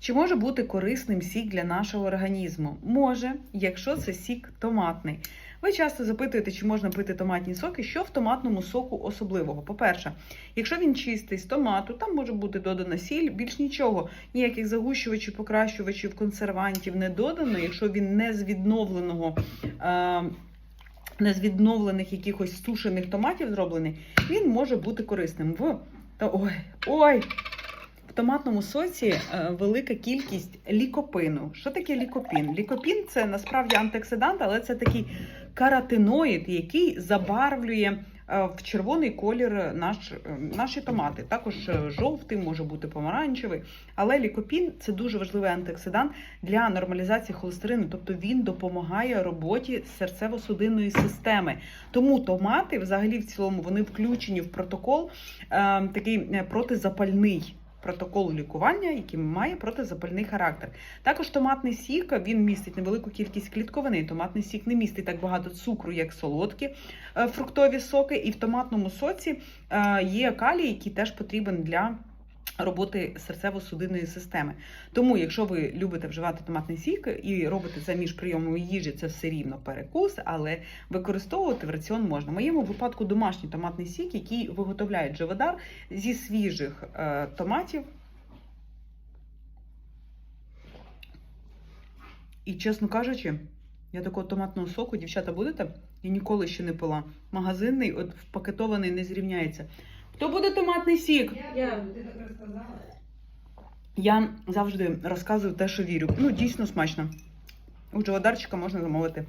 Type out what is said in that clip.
Чи може бути корисним сік для нашого організму? Може, якщо це сік томатний. Ви часто запитуєте, чи можна пити томатні соки. Що в томатному соку особливого? По-перше, якщо він чистий з томату, там може бути додана сіль, більш нічого, ніяких загущувачів, покращувачів, консервантів не додано, якщо він не з відновленого. Е- не з відновлених якихось сушених томатів зроблений, він може бути корисним. В ой, ой, в томатному соці е, велика кількість лікопину. Що таке лікопін? Лікопін це насправді антиоксидант, але це такий каротиноїд, який забарвлює е, в червоний колір наш, е, наші томати. Також жовтий, може бути помаранчевий. Але лікопін це дуже важливий антиоксидант для нормалізації холестерину, тобто він допомагає роботі серцево-судинної системи. Тому томати, взагалі, в цілому, вони включені в протокол е, такий протизапальний. Протокол лікування, який має протизапальний характер. Також томатний сік він містить невелику кількість клітковини. Томатний сік не містить так багато цукру, як солодкі е, фруктові соки. І в томатному соці е, є калій, який теж потрібен для роботи серцево-судинної системи. Тому, якщо ви любите вживати томатний сік і робите це між прийомами їжі, це все рівно перекус, але використовувати в раціон можна. В моєму випадку домашній томатний сік, який виготовляють Джаводар зі свіжих е, томатів. І чесно кажучи, я такого томатного соку, дівчата, будете? Я ніколи ще не пила. Магазинний, от впакетований не зрівняється. Хто буде томатний сік? Я. Я завжди розказую те, що вірю. Ну, дійсно смачно. У Джаводарчика можна замовити.